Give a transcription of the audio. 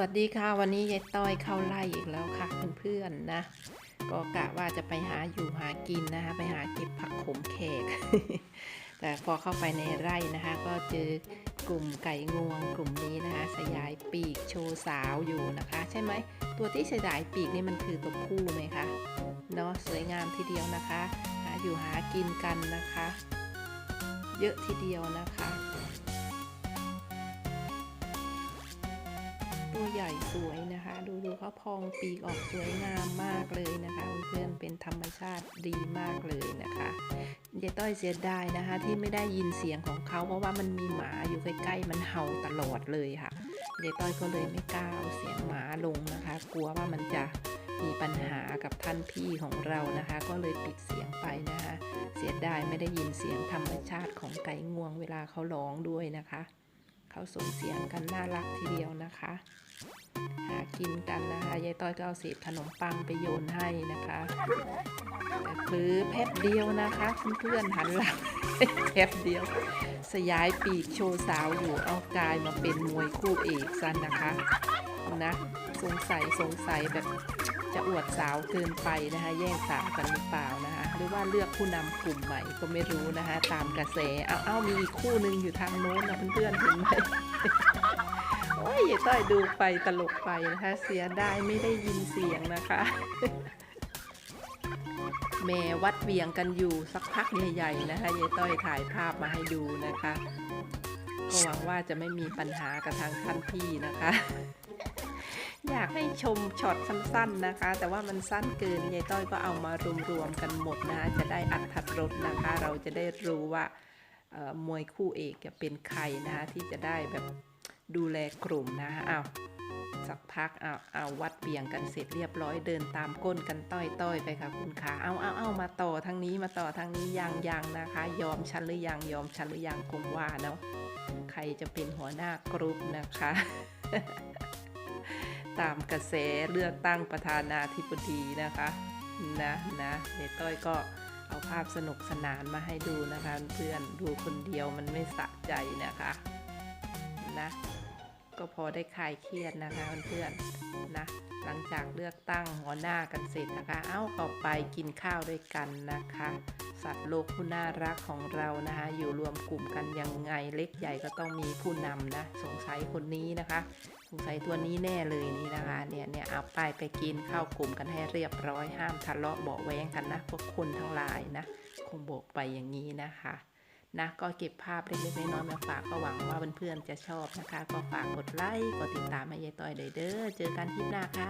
วัสดีค่ะวันนี้ยายต้อยเข้าไล่อีกแล้วค่ะเพื่อนๆนะ ก็กะว่าจะไปหาอยู่หากินนะคะ ไปหาเก็บผักขมแขก แต่พอเข้าไปในไร่นะคะ ก็เจอกลุ่มไก่งวงกลุ่มนี้นะคะสยายปีกโชว์สาวอยู่นะคะ ใช่ไหมตัวที่สยายปีกนี่มันคือตัวผู้ไหมคะเนาะสวยงามทีเดียวนะคะหาอยู่หากินกันนะคะ เยอะทีเดียวนะคะ ใหญ่สวยนะคะ ดูดูเขาพองปีกออกสวยงามมากเลยนะคะเพื่อนเป็นธรรมชาติดีมากเลยนะคะยายต้อยเสียดายนะคะ ที่ไม่ได้ยินเสียงของเขาเพราะว่ามันมีหมาอยู่ใกล้ๆ มันเห่าตลอดเลยค่ะยายต้อยก็เลยไม่กล้าเอาเสียงหมาลงนะคะ กลัวว่ามันจะมีปัญหากับท่านพี่ของเรานะคะ ก็เลยปิดเสียงไปนะคะ เสียดายไม่ได้ยินเสียงธรรมชาติของไก่งวงเวลาเขาร้องด้วยนะคะ เขาส่งเสียงกันน่ารักทีเดียวนะคะ หากินกันนะคะยายต้อยก็เอาเศษขนมปังไปโยนให้นะคะแต่พลือแพบเดียวนะคะเพื่อนๆหันหลังแพบเดียว สยายปีกโชว์สาวอยู่เอากายมาเป็นมวยคู่เอกซันนะคะนะสงสัยสงสัยแบบ จะอวดสาวเกินไปนะคะแย่งสาวกันหรือเปล่านะคะหรือว่าเลือกผู้นำกลุ่มใหม่ก็ไม่รู้นะคะตามกระแสเอาเอามีอีกคู่หนึ่งอยู่ทางโน้นนะเพื่อนๆเห็นไหมโอ้ยยายต้อยดูไปตลกไปนะคะเสียดายไม่ได้ยินเสียงนะคะแม่วัดเวียงกันอยู่สักพักใหญ่ๆนะคะยายต้อยถ่ายภาพมาให้ดูนะคะ ก็หวังว่าจะไม่มีปัญหากับทางท่านพี่นะคะ อยากให้ชมช็อตสั้นๆนะคะ แต่ว่ามันสั้นเกินยายต้อยก็เอามารวมๆกันหมดนะคะจะได้อัดทัดรสนะคะ เราจะได้รู้ว่ามวยคู่เอกจะเป็นใครนะคะที่จะได้แบบดูแลกลุ่มนะคะอ้าวสักพักเอาเอาวัดเบี่ยงกันเสร็จเรียบร้อยเดินตามก้นกันต้อยต้อยไปค่ะคุณขาเอาเอาเอามาต่อทางนี้มาต่อทางนี้ยังยังนะคะ ยอมฉันหรือยังยอมฉันหรือยังคงว่าเนาะใครจะเป็นหัวหน้ากรุ๊ปนะคะ ตามกระแสเลือกตั้งประธานาธิบดีนะคะนะนะเดต้อยก็เอาภาพสนุกสนานมาให้ดูนะคะเพื่อนดูคนเดียวมันไม่สะใจนะคะนะก็พอได้คลายเครียดนะคะเพื่อนๆนะหลังจากเลือกตั้งหัวหน้ากันเสร็จนะคะ เอ้าต่อไปกินข้าวด้วยกันนะคะ สัตว์โลกผู้น่ารักของเรานะคะ อยู่รวมกลุ่มกันยังไงเล็กใหญ่ก็ต้องมีผู้นำนะสงสัยคนนี้นะคะ สงสัยตัวนี้แน่เลยนี่นะคะเนี่ยเนี่ยเอาไปไปกินข้าวกลุ่มกันให้เรียบร้อยห้ามทะเลาะเบาแวงกันนะพวกคุณทั้งหลายนะ คงบอกไปอย่างนี้นะคะนะก็เก็บภาพเล็กๆน้อยๆมาฝากก็หวังว่าเพื่อนๆจะชอบนะคะ ก็ฝากกดไลค์กดติดตามให้ยายต้อยเด้อเจอกันคลิปหน้าค่ะ